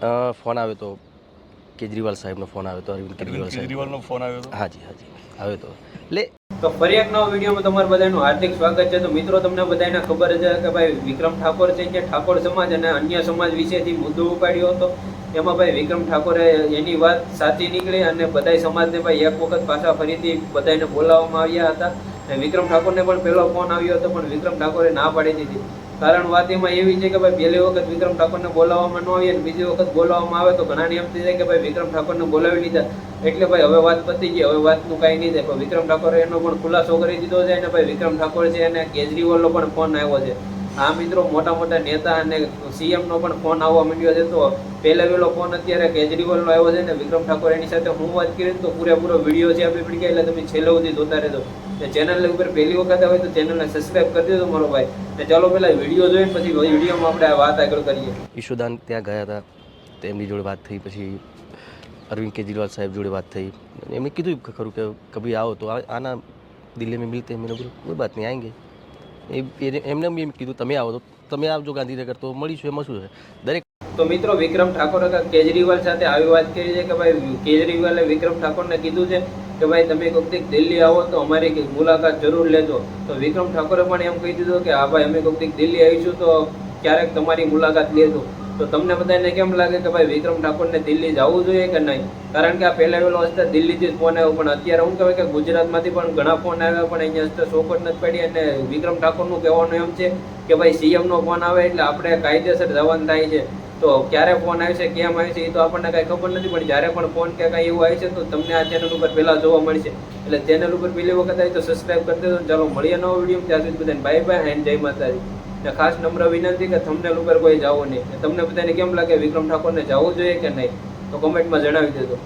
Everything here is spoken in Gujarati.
અ, ફોન આવ્યો તો કેજરીવાલ સાહેબનો ફોન આવ્યો તો અરવિંદ કેજરીવાલ કેજરીવાલનો ફોન આવ્યો હતો હાજી હાજી. આવ્યો તો. એટલે તો ફરી એક નવો વિડીયોમાં તમારું બધાનું હાર્દિક સ્વાગત છે. તો મિત્રો તમને બધાને ખબર છે કે ભાઈ વિક્રમ ઠાકોર છે જે ઠાકોર સમાજ અને અન્ય સમાજ વિશેથી મુદ્દો ઉપાડ્યો હતો. એમાં ભાઈ વિક્રમ ઠાકોરે એની વાત સાચી નીકળી અને બધાય સમાજને ભાઈ એક વખત પાછા ફરીથી બધાને બોલાવવામાં આવ્યા હતા. અને વિક્રમ ઠાકોરને પણ પહેલો ફોન આવ્યો હતો પણ વિક્રમ ઠાકોરે ના પાડી દીધી. કારણ વાત એમાં એવી છે કે ભાઈ પહેલી વખત વિક્રમ ઠાકોરને બોલાવવામાં ન આવી અને બીજી વખત બોલાવવામાં આવે તો ઘણાની એમ થઈ જાય કે ભાઈ વિક્રમ ઠાકોરને બોલાવી લીધા. એટલે ભાઈ હવે વાત પતી ગઈ, હવે વાતનું કાંઈ નહીં થાય. પણ વિક્રમ ઠાકોરે એનો પણ ખુલાસો કરી દીધો છે અને ભાઈ વિક્રમ ઠાકોર છે અને કેજરીવાલનો પણ ફોન આવ્યો છે. આ મિત્રો મોટા મોટા નેતા અને સીએમનો પણ ફોન આવવા માંડ્યો છે. તો પહેલે વહેલો ફોન અત્યારે કેજરીવાલનો આવ્યો છે ને વિક્રમ ઠાકોર એની સાથે હું વાત કરીને તો પૂરેપૂરો વીડિયો છે આપણે પડી ગયા એટલે તમે છેલ્લે સુધી જોતા રહેજો. ને ચેનલ ઉપર પહેલી વખત આવે તો ચેનલને સબસ્ક્રાઈબ કરી દેજો મારો ભાઈ. ને ચાલો પહેલાં વીડિયો જોઈએ પછી વિડીયોમાં આપણે વાત આગળ કરીએ. ઈશુદાન ત્યાં ગયા હતા. તો એમની જોડે વાત થઈ, પછી અરવિંદ કેજરીવાલ સાહેબ જોડે વાત થઈ. એમણે કીધું ખરું કે કભી આવો તો આના દિલ્હી મેં મિલતે મેં બોલું કોઈ બાત નહીં આएंगे એ એ- એમને બી એમ કીધું, તમે આવો. તો તમે આવજો ગાંધીનગર, તો મળીશું, એમાં શું છે? દરેક તો મિત્રો, વિક્રમ ઠાકોરે કેજરીવાલ સાથે આવી વાત કરી છે કે ભાઈ, કેજરીવાલે વિક્રમ ઠાકોરને કીધું છે કે ભાઈ, તમે કોઈક દિલ્હી આવો તો અમારી મુલાકાત જરૂર લેજો. તો વિક્રમ ઠાકોરે પણ એમ કહી દીધું કે, હા ભાઈ, અમે કોઈક દિલ્હી આવીશું તો ક્યારેક તમારી મુલાકાત લેજો. તો તમને બધાને કેમ લાગે કે ભાઈ વિક્રમ ઠાકોરને દિલ્હી જવું જોઈએ કે નહીં? કારણ કે આ પહેલા વહેલો હશે દિલ્હીથી જ ફોન આવ્યો, પણ અત્યારે હું કહેવાય કે ગુજરાતમાંથી પણ ઘણા ફોન આવ્યા, પણ અહીંયા હસ્તે ચોખવટ નથી પડી. અને વિક્રમ ઠાકોરનું કહેવાનું એમ છે કે ભાઈ સીએમનો ફોન આવે એટલે આપણે કાયદેસર જવાનું થાય છે. તો ક્યારે ફોન આવશે, કેમ આવશે, એ તો આપણને કાંઈ ખબર નથી, પણ જ્યારે પણ ફોન કે કાંઈ એવું આવશે, તો તમને આ ચેનલ ઉપર પહેલાં જોવા મળશે. એટલે ચેનલ ઉપર પહેલી વખત આવી તો સબસ્ક્રાઈબ કરી દેજો. ચાલો, મળીએ નવો વીડિયો ત્યાં સુધી બધાને બાય બાય એન્ડ જય માતાજી. ને ખાસ નમ્ર વિનંતી કે તમને ઉપર કોઈ જવું નહીં. તમને બધાને કેમ લાગે વિક્રમ ઠાકોરને જવું જોઈએ કે નહીં? તો કમેન્ટમાં જણાવી દેજો.